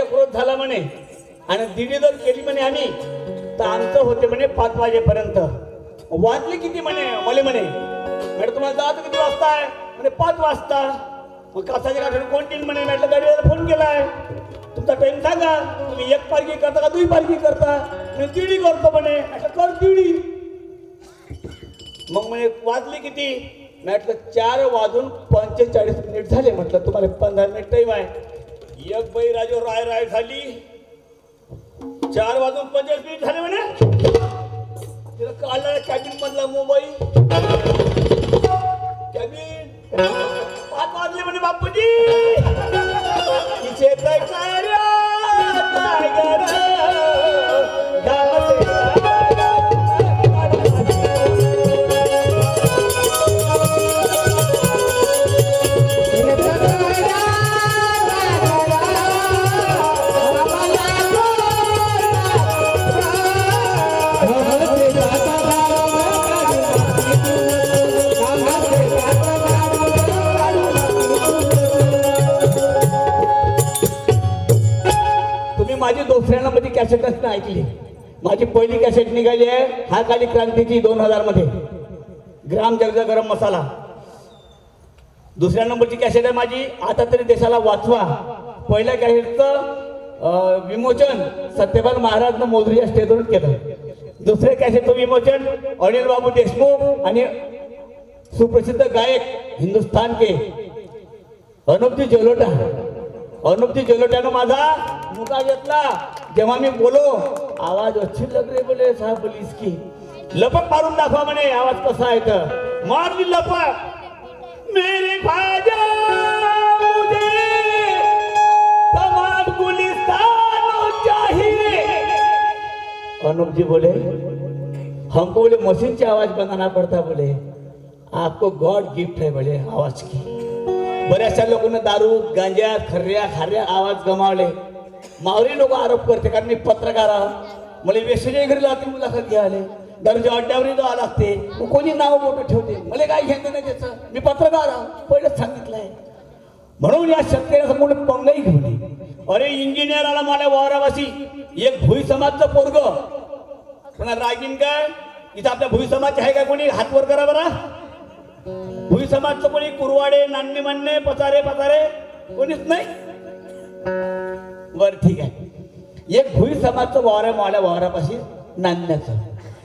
वाजेपर्यंत झाला म्हणे. आणि दिडी जर केली म्हणे आम्ही तर आमचं होते म्हणे पाच वाजेपर्यंत. वाजले किती म्हणे? मले म्हणे. मॅडम तुम्हाला जात किती वाजता आहे? म्हणे पाच वाजता. मग कासाच्या गाठीवर कोणती म्हणे? म्हटलं गाडीवर फोन केलाय. तुमचा टाईम सांगा. तुम्ही एक पार्किंग करता का दुई पार्किंग करता? मी दिडी करतो म्हणे. म्हटलं कर दिडी मग म्हणे वाजले किती? म्हटलं चार वाजून पंचेचाळीस मिनिट झाले. म्हटलं तुम्हाला पंधरा मिनिट टाईम आहे. एक बाई राजू राय राय झाली. चार वाजून पंचवीस मिनिट झाले म्हणे. तिला काढला कॅबिन मधला मोबाईल कॅबिन पाच वाजले म्हणे बापूजी तिचे काय पहिली कॅसेट निघाली आहे. हा काली क्रांतीची दोन हजारमध्ये ग्राम जगजा गरम मसाला. दुसऱ्या नंबरची कॅसेट आहे माझी. आता तरी देशाला वाचवा. पहिल्या कॅसेटचं विमोचन सत्यपाल महाराजनं मोजरी या स्टेजवरून केलं. दुसऱ्या कॅसेटचं विमोचन अनिल बाबू देशमुख आणि सुप्रसिद्ध गायक हिंदुस्तान के. अनुपजी जलोटा. अनुपजी जलोट्यानं माझा मुका घेतला. जेव्हा मी बोलो आवाज अच्छी लग रे बोले साहेब पोलीस की लपक मारून दाखवा म्हणे आवाज कसा आहे तर. मारली लपक. मेरे ख्वाजा मुझे तमाम गुलिस्तान चाहिए. अनुप जी बोले हमको बोले मशीन से आवाज बनाना पड़ता बोले. आपको गॉड गिफ्ट है बोले आवाज की. बऱ्याचशा लोकांना दारू गांजा खर्या खाऱ्या आवाज गमावले. मावरी लोक आरोप करते कारण मी पत्रकार आहो. मला वेसुच्या घरी जाते मुलाखत घ्यायला. दर्जा अड्ड्यावरही जावं लागते मग कोणी नाव मोठं ठेवते? मला काय घेणं नाही त्याचं? मी पत्रकार आहो. पहिलंच सांगितलंय. म्हणून या शेतकऱ्यासमोर पंगही घेऊ अरे इंजिनियर आला मला वावरावासी. एक भुई समाजचं पोरग. कोणा रागीन काय? इथं आपल्या भुई समाज आहे का कोणी? हात वर करा बरा. भुई समाजचं कोणी कुरवाडे नान्ने मान्ने पचारे पचारे. कोणीच नाही. बरं ठीक आहे. एक भुई समाजचं वावर आहे मावळ्या वावरापाशी नांदण्याचं.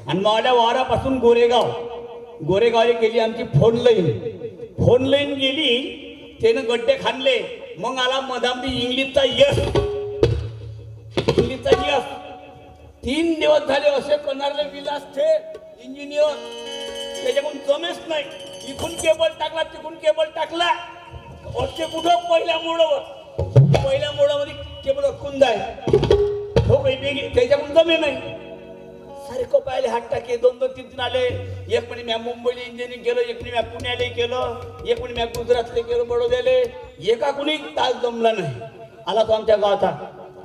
आणि मावळ्या वावरापासून गोरेगाव. गोरेगावला गेली आमची फोन लाईन फोन लाईन गेली त्यानं गड्डे खाल्ले. मग आला मधामधी इंग्लिशचा यश. इंग्लिशचा यश. तीन दिवस झाले असे करणारे विलास थे इंजिनियर त्याच्याकडून जमेच नाही. इथून केबल टाकला तिकून केबल टाकला. असे कुठं? पहिल्या मोडावर. पहिल्या मोडामध्ये केबल कुंद जाय हो काही वेगळी त्याच्याकडून जमे नाही सारखं पाहिले हात टाके. दोन दोन तीन तीन आले. एक म्हणे म्या मुंबईला इंजिनिअरिंग केलं एक म्हणे म्या पुण्याला केलं एक म्हणे म्या गुजरातले केलं बडोद्याले. एका कुणी तास जमला नाही. आला तो आमच्या गावाचा.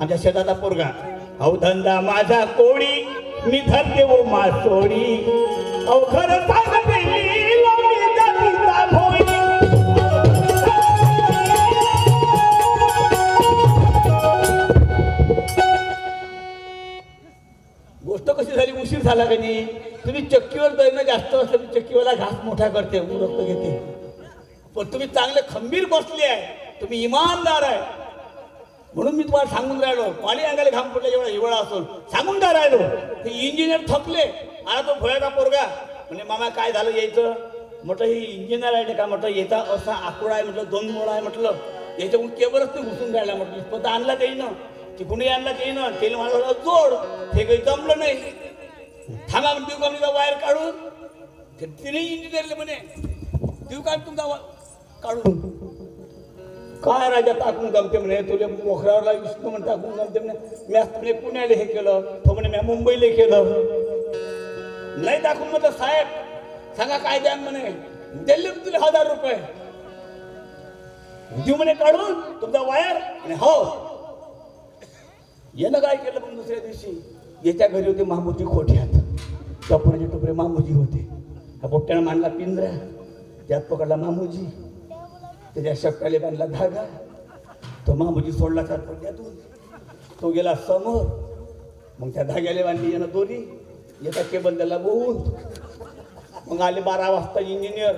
आमच्या शेताचा पोरगा. अहो धंदा माझा कोणी. मी धरते ओ मासोडी अहो खरं सांगते. झाली उशीर झाला का नाही? तुम्ही चक्कीवर दळणं जास्त असलं मी चक्कीवाला घास मोठा करते उरक्त घेते. पण तुम्ही चांगले खंबीर बसले आहे तुम्ही इमानदार आहे. म्हणून मी तुम्हाला सांगून राहिलो पाणी अंगाला घाम पडला जेवढा हिवाळा असून. सांगून का राहिलो? ते इंजिनियर थकले. आला तो भोळ्याचा पोरगा. म्हणजे मामा काय झालं यायचं? म्हटलं ही इंजिनियर आहे का? म्हटलं येता असा आकुडा आहे. म्हटलं दोन मोळा आहे. म्हटलं याच्याकडून केवळच ते घुसून राहिला. म्हटलं स्वतः आणला ते की तिकडूनही आणला ते ना तेल मला जोड हे काही जमलं नाही. थांबा देऊ का तुमचा वायर काढून? ते तिने इंजिनियरले म्हणे देऊ का तुमचा काढून? काय राजा टाकून जमते म्हणे तुले मोखऱ्यावरला विष्णू म्हणून टाकून जमते म्हणे. मी आज म्हणे पुण्याला हे केलं तो म्हणे मी मुंबईला केलं. नाही दाखवून म्हटलं साहेब सांगा काय द्या म्हणे. दिले तुला हजार रुपये. देऊ म्हणे काढून तुमचा वायर आणि हो. यानं काय केलं मग दुसऱ्या दिवशी? याच्या घरी होते मामूजी खोट्यात टपरेचे टोपरे मामूजी होते. हा पोट्यानं मांडला पिंजरा. त्यात पकडला मामूजी त्याच्या शक्काले बांधला धागा. तो मामूजी सोडला त्या पोट्यातून तो गेला समोर. मग त्या धाग्याला बांधली यानं दोरी येता केबल त्याला बोहून. मग आले बारा वाजता इंजिनियर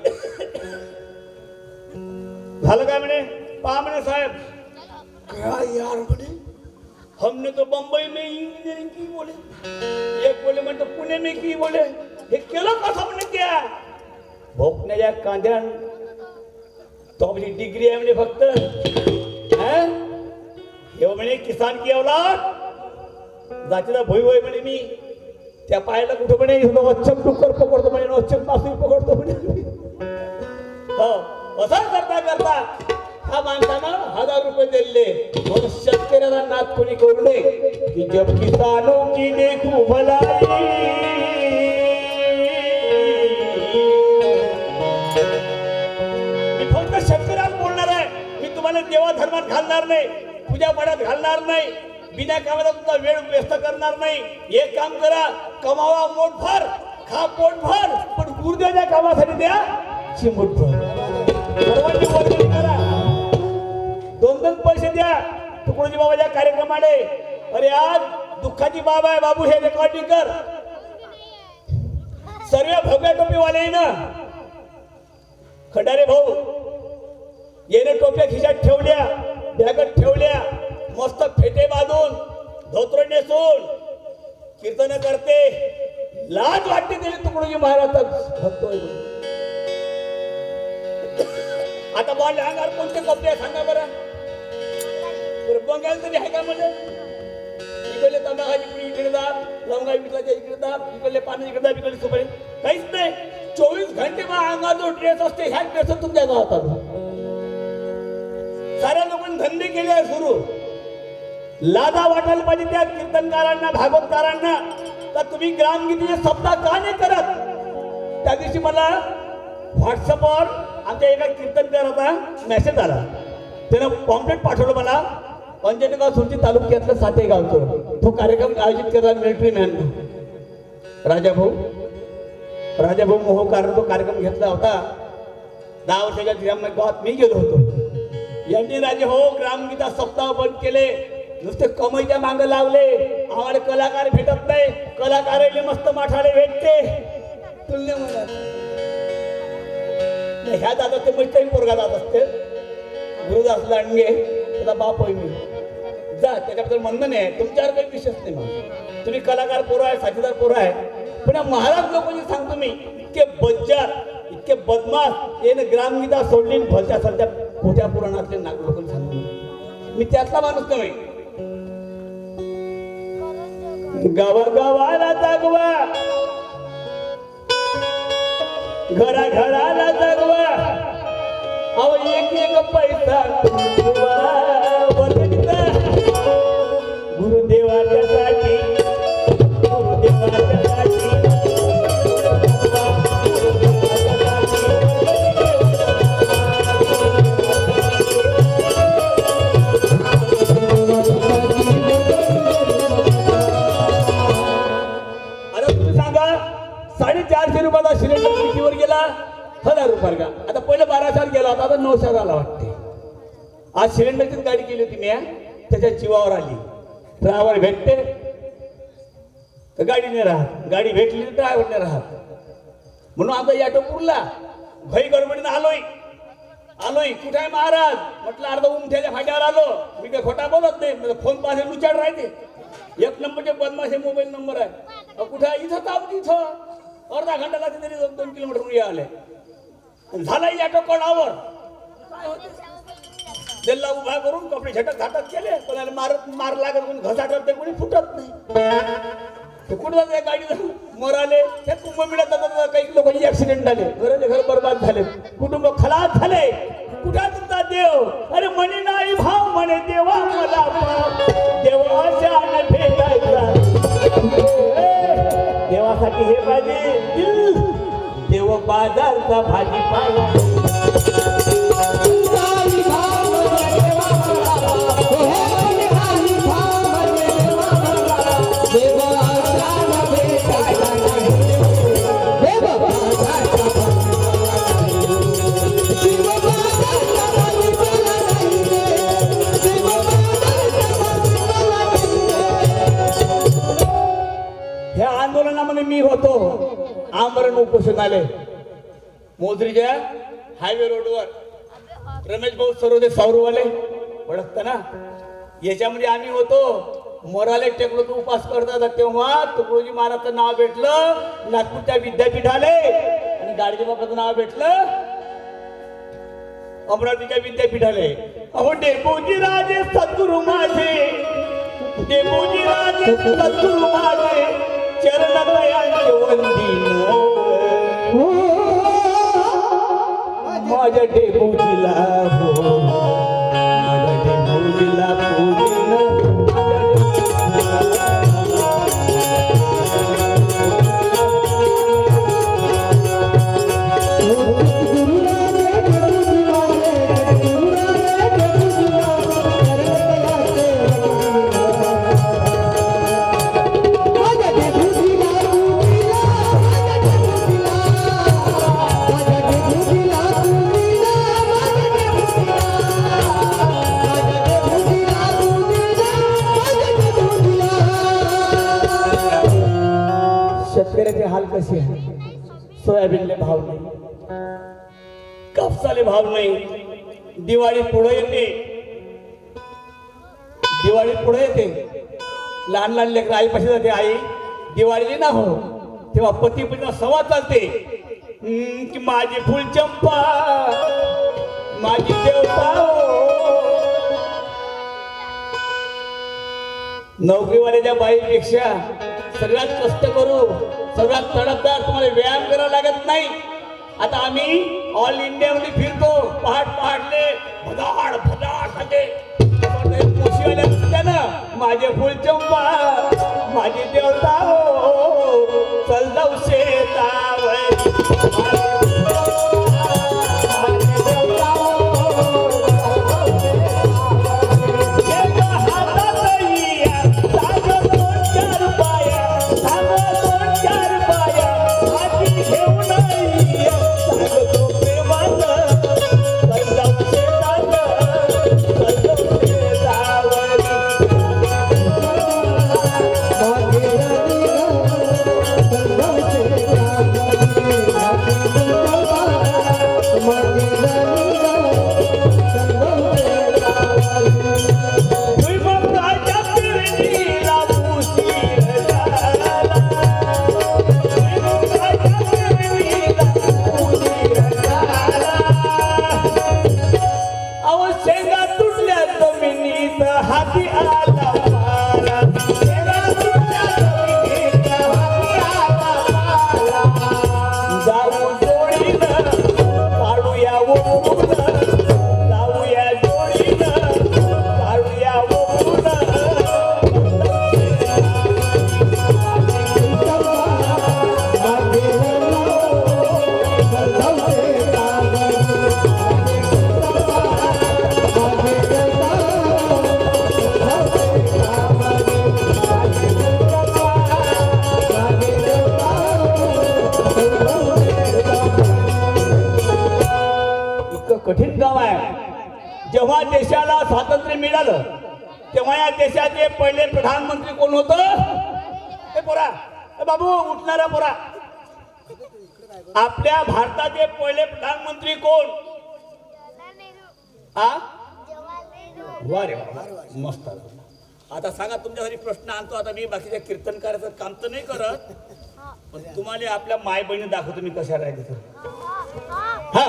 झालं काय म्हणे? पहा म्हणे साहेब. काय यार म्हणे? हमने तो बंबई में इंजीनियरिंग की बोले। एक बोले म्हणतो पुणे में की बोले। हे केलं कसं म्हणे त्या भोकण्याच्या कांद्या तो आपली डिग्री आहे म्हणे फक्त है? हे म्हणे किसान की औलाद। जाचेदा भोई होय म्हणे मी। त्या पायाला कुठं म्हणे वच्चक टुकर पकडतो म्हणे वच्चकपासून पकडतो म्हणे हो असं करता करता। हा माणसानं हजार रुपये दिले. म्हणून शेतकऱ्याला नाद कोणी करू नये. की जब किसानों की देखू भलाई. मी फक्त शेतकऱ्याला बोलणार आहे. मी तुम्हाला देवा धर्मात घालणार नाही. पूजा पाण्यात घालणार नाही. बिना कामाला तुमचा वेळ व्यस्त करणार नाही. एक काम करा. कमावा मोठभर खा पोटभर पण गुरुदेवाच्या कामासाठी द्या चिमूट बरोबर? तुकडोजी बाबाच्या कार्यक्रमाने. अरे आज दुःखाची बाब आहे बाबू हे रेकॉर्डिंग कर. सर्व भव्या टोपीवाले ना? खंडारे भाऊ येणे टोप्या खिशात ठेवल्या बॅगत ठेवल्या मस्त फेटे बांधून धोत्र नेसून कीर्तन करते. लाज वाटते त्याने तुकडोजी महाराज. भक्तोय. आता बॉल अंगावर कोणते कपडे सांगा बरं. बरं बंगाल तरी आहे का म्हणजे? इकडले तंबाखाची पुडी इकडे दाब लवंगा विकलाच्या इकडे दाब इकडले पाणी इकडे दाब इकडे सुपारी. काहीच नाही. चोवीस घंटे मग अंगावर जो ड्रेस असते ह्या ड्रेस तुमच्या गावात साऱ्या लोकांनी धंदे केले आहे सुरू. लादा वाटायला पाहिजे त्या कीर्तनकारांना भागवतकारांना. तर तुम्ही ग्रामगीतीचे सप्ताह का नाही करत? त्या दिवशी मला व्हॉट्सअपवर आमच्या एका कीर्तनकाराचा मेसेज आला. त्यानं पॉम्पलेट पाठवलं मला. अंजनगाव सुरती तालुक्यातलं साते गावचं तो कार्यक्रम आयोजित केला मिलिटरी मॅन राजाभाऊ राजाभाऊ मोहोकार तो कार्यक्रम घेतला होता. दहा वर्षाच्या ग्रामगावात मी गेलो होतो. यांनी राजे हो ग्रामगीता सप्ताह बंद केले. नुसते कमाईच्या मांग लावले. आम्हाला कलाकार भेटत नाही. कलाकाराले मस्त माठाडे भेटते. तुलने म्हणत ह्या दादा ते मैत्री पोरगा जात असते. गुरुदास लांडगे. त्याचा बाप होई मी. जा त्याच्याबद्दल म्हणणं नाही. तुमच्यावर काही विशेष नाही माझं. तुम्ही कलाकार पोरं आहे साथीदार पोरं आहे. पण या महाराज लोकांनी सांगतो मी इतके बज्जार इतके बदमाश याने ग्रामगीता सोडली भलत्या सलत्या खोट्या पुराणातले नाग लोकांनी सांगतो मी त्यातला माणूस नव्हे. गावा गावाला जागवा. घरा घराला जागवा. अव एक एक पैसा गेला आला वाटते आज सिलेंडरचीच गाडी केली होती मी त्याच्या जीवावर आली. ड्रायव्हर भेटते. तर गाडीने राहत. गाडी भेटली तर ड्रायव्हरने राहत. म्हणून आता या टोपूरला घई गडबडीनं आलोय. आलोय. कुठे आहे महाराज? म्हटलं अर्धा उमठ्याच्या फाट्यावर आलो. मी काही खोटा बोलत नाही. म्हणजे फोन पास लुचाड राहते. एक नंबरचे बदमाशे मोबाईल नंबर आहे कुठे आहे? इथं ताप इथं. अर्धा घंटा लागते तरी दोन दोन किलोमीटर आले. झालाय या टोकडावर दिल्ला उभा करून कपडे झटक झाटक केले. कोणाला मारत मार लागत कोणी घसाटत ते कोणी फुटत नाही. कुठं जाते गाडी मराले हे कुंभमेळ्यात जातात काही लोकांचे ऍक्सिडेंट झाले. घराचे घर बर्बाद झाले. कुटुंब खलास झाले. कुठं तुमचा देव? अरे म्हणे नाही भाव म्हणे देवा मला देवाच्या भेटायचा देवासाठी हे पाहिजे देव बाजारचा भाजीपाला. आमरण उपोषण आले. मोजरीच्या हायवे रोडवर रमेश भाऊ सरोदे सावरूवाले ओळखता ना याच्यामध्ये आम्ही होतो. मोराले टेकलो तो उपास करतात. तेव्हा तुकडोजी महाराजचं नाव भेटलं. नागपूरच्या विद्यापीठाले. आणि गाडगे बाबाचं नाव भेटलं. अमरावतीच्या विद्यापीठाले. अहो डेपोजी राजे सद्गुरु माझे. डेपोजी राजे सद्गुरु माझे. माझ्या डेपोजीला हो। दिवाळी पुढे येते. लहान लहान लेकर आई पाशी जाते आई दिवाळीची ना हो. तेव्हा पती पत्नी संवाद चालते. की माझी फुल चंपा माझी देवता हो. नोकरीवाल्याच्या बाईपेक्षा सगळ्यात कष्ट करू सगळ्यात तडफदार तुम्हाला व्यायाम करावा लागत नाही. आता आम्ही ऑल इंडियामध्ये फिरतो पहाट पहाटले भदाड भदाड खाते कोशीवाल्या असत्या ना माझे फुलचंपा माझी देवता हो. चल जाऊ शेतावर. पहिले प्रधानमंत्री कोण होत? हे पोरा. बाबू उठणारा पोरा. आपल्या भारताचे पहिले प्रधानमंत्री कोण? वा रे मस्त. आता सांगा तुमच्यासाठी प्रश्न आणतो. आता मी बाकीच्या कीर्तनकाराचं काम तर नाही करत पण तुम्हाला आपल्या माय बहिणी दाखवतो मी कशा राहिले हा.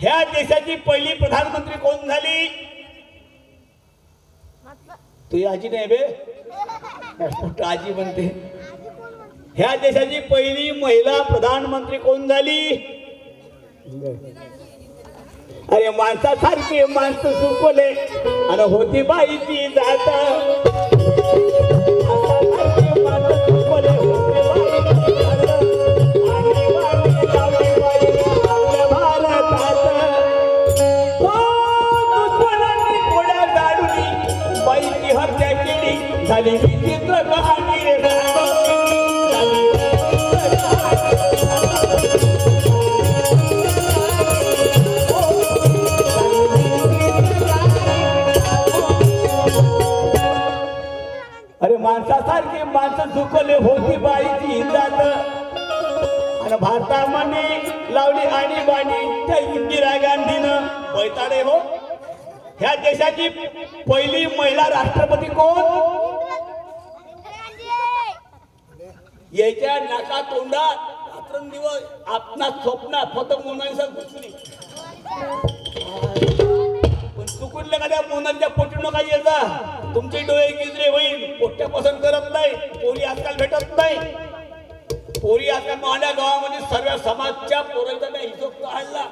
ह्या देशाची पहिली प्रधानमंत्री कोण झाली? तुझी आजी नाही बे. आजी म्हणते. ह्या देशाची पहिली महिला प्रधानमंत्री कोण झाली? अरे माणसासारखी माणसं सुकवले. आणि होती बाई ती जात. याच्या नाका तोंडात रात्रंदिवस आपणा स्वप्नात फक्त मोनालिसा घुसली पण चुकून का त्या मोनालीच्या पोटी नका येता तुमचे डोळे गिजरे होईल पोट्या पसंत करत नाही. पोरी आजकाल भेटत नाही. पोरी आजकाल माड्या गावामध्ये सर्व समाजच्या पोरांचा त्या हिशोब काढला?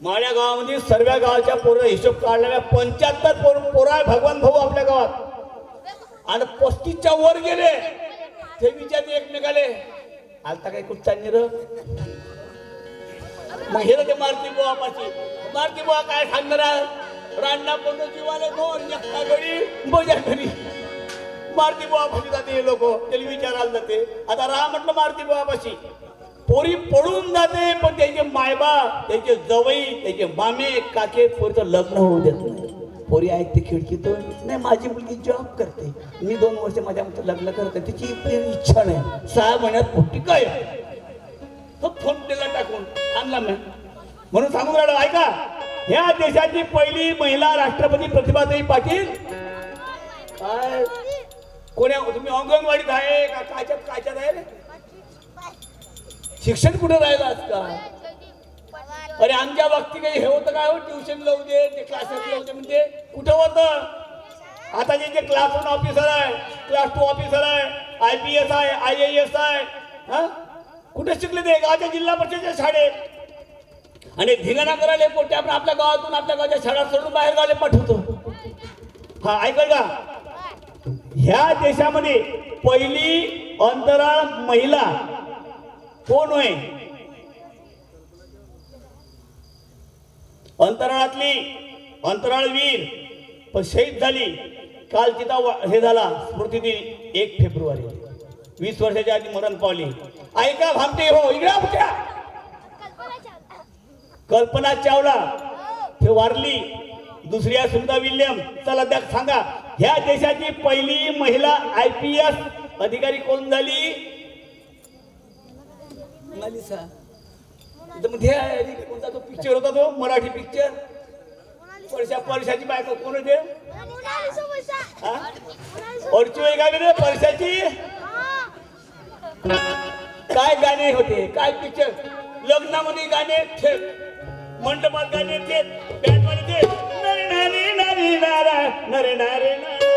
माड्या गावामध्ये सर्व गावाच्या पोरं हिशोब काढलेल्या पंच्याहत्तर पोर पोरा आहे भगवान भाऊ आपल्या गावात. आणि पस्तीसच्या वर गेले. ते विचारते एकमेकाले आलता काय कुठचा निर मग हे ते मारती बुवा पाशी. मारती बुवा काय सांगणार रांडा पण जीवाला दोन एकटा घरी बजा घरी. मारती बुवा पाशी जाते हे लोक. त्याला विचारायला जाते. आता राहा म्हटलं मारती बुवा पाशी पोरी पडून जाते पण त्याचे मायबा त्याचे जवई त्याचे मामे काके पोरीचं लग्न होऊ देत नाही. पोरी ऐकते खिडकीतून नाही माझी मुलगी जॉब करते. मी दोन वर्ष माझ्या मुलीचं लग्न करते तिची इच्छा नाही. सहा महिन्यात पोटी काय तो फोन दिला टाकून आणला मॅम म्हणून सांगू राहिलो ऐका ह्या देशाची पहिली महिला राष्ट्रपती प्रतिभाताई पाटील. काय? कोण्या तुम्ही अंगणवाडीत आहे का? कायच्यात कायच्यात आहे रे? शिक्षण कुठे राहिलं का अरे आमच्या बाबतीत काही हे होतं काय हो? ट्युशन लावू दे ते क्लासेस लावू दे म्हणजे कुठं होतं? आता जे जे क्लास वन ऑफिसर आहे क्लास टू ऑफिसर आहे आय पी एस आहे आय ए एस आहे हा? कुठे शिकले ते? गावाच्या जिल्हा परिषदेच्या शाळेत. आणि धिंगाणा करायला पोटे आपण आपल्या गावातून आपल्या गावाच्या शाळा सोडून बाहेर गावले पाठवतो. हा ऐकल का? ह्या देशामध्ये पहिली अंतराळ महिला कोण होय? अंतराळातली अंतराळवीर पण शहीद झाली. काल तिचा हे झाला स्मृती एक फेब्रुवारी. वीस वर्षाच्या आधी मरण पावली. ऐका भामटे हो इकडे उठ्या कल्पना चावला. ते वारली. दुसरी आहे सुनीता विल्यम. चला त्या सांगा. ह्या देशाची पहिली महिला आय पी एस अधिकारी कोण झाली मोनालिसा एकदम ध्ये आहे आणि कोणता तो पिक्चर होता तो? मराठी पिक्चर परशा परशाची बायको कोण होते? हा? परची वय रे परशाची काय गाणे होते? काय पिक्चर लग्नामध्ये गाणे मंडपात गाणे ते बॅटमध्ये ते नरे नारे नारे नारा नरे.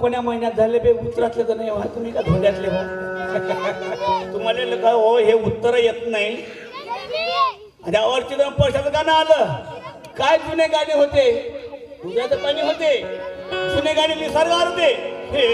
कोण्या महिन्यात झाले बे उत्तरातले तर नाही तुम्ही का धोंड्यातले हो? तुम्हाला का हो हे उत्तर येत नाही. आणि आवडचे तर पैशाचं गाणं आलं. काय जुने गाणे होते? उद्याचं पाणी होते. जुने गाणे निसर्ग होते. हे.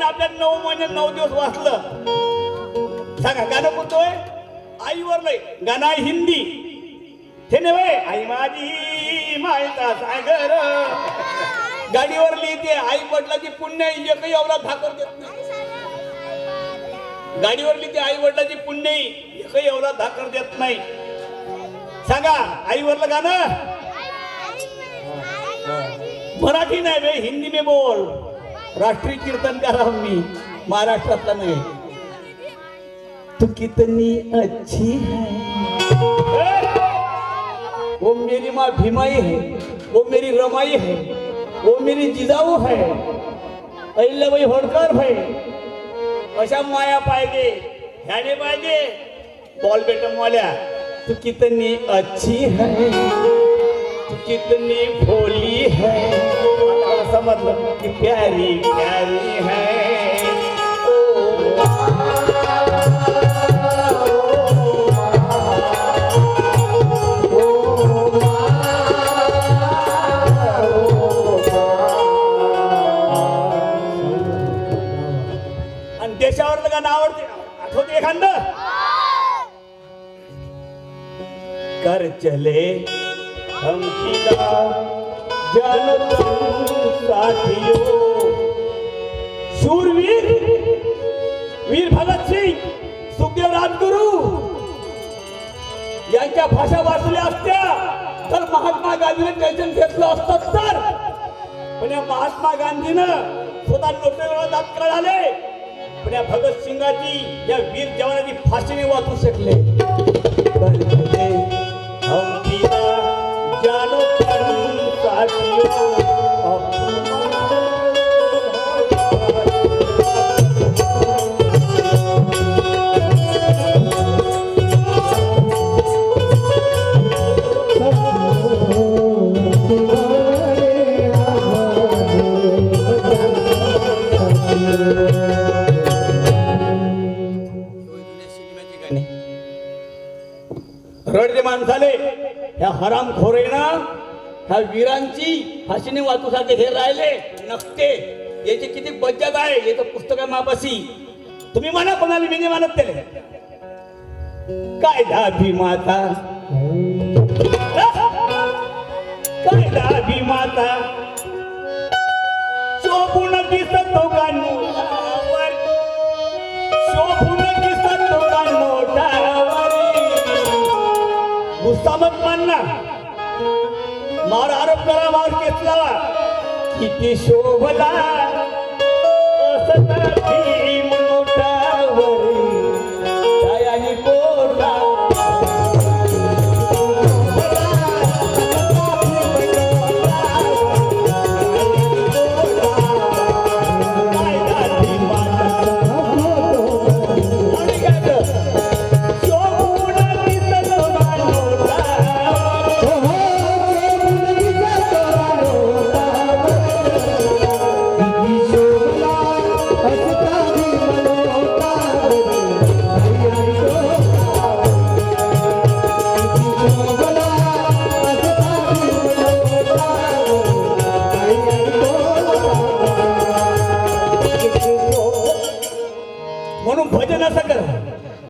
मायनं आपल्या नऊ महिने नऊ दिवस वाचलं सांगा गाणं आहे आईवर नाही गाणं हिंदी हे नव्हे आई माझी मायता सागर गाडीवर लिहिते आई वडिलाची पुण्य एकही एवढा धाकर देत नाही गाडीवर लिहिते आई वडिलाची पुण्य एकही एवढा धाकर देत नाही सांगा आईवरलं गाणं मराठी नाही बे हिंदी में बोल राष्ट्रीय कीर्तनकार हूं मी महाराष्ट्रातला नाही. तू कितनी अच्छी है. वो मेरी माँ भीमाई है वो मेरी रमाई है वो मेरी जिजाऊ है अहिल्याबाई होळकर भाई अशा माया पाहिजे ह्याने पाहिजे बॉल बेटम वाल्या. तू कितनी अच्छी है तू कितनी भोली है. समजलं की प्यारी प्यारी है आणि गाणं आवडते कर चले हम पिता साथियों। शूरवीर वीर भगत सिंग सुखदेव राजगुरु यांच्या भाषा वाचल्या असत्या. तर महात्मा गांधीने टेन्शन घेतलं असतं तर. पण या महात्मा गांधीनं स्वतः नोकरीवर दात काढाले पण या भगत सिंगाची या वीर जवानाची फाशीने वाचू शकले. रडले माणसाले. ह्या हराम खोरेना ह्या वीरांची फाशीने वाचूसाठी हे राहिले. नसते याची किती बचत आहे याचं पुस्तक आहे मापाशी. तुम्ही म्हणा कोणाला मी नाही मानत माता कायदा भीमाता कायदा भीमाता शोभून दिसतो कानू गुस्सा मानणार. मार आरोप करा मार केस लावा. किती शोभला असता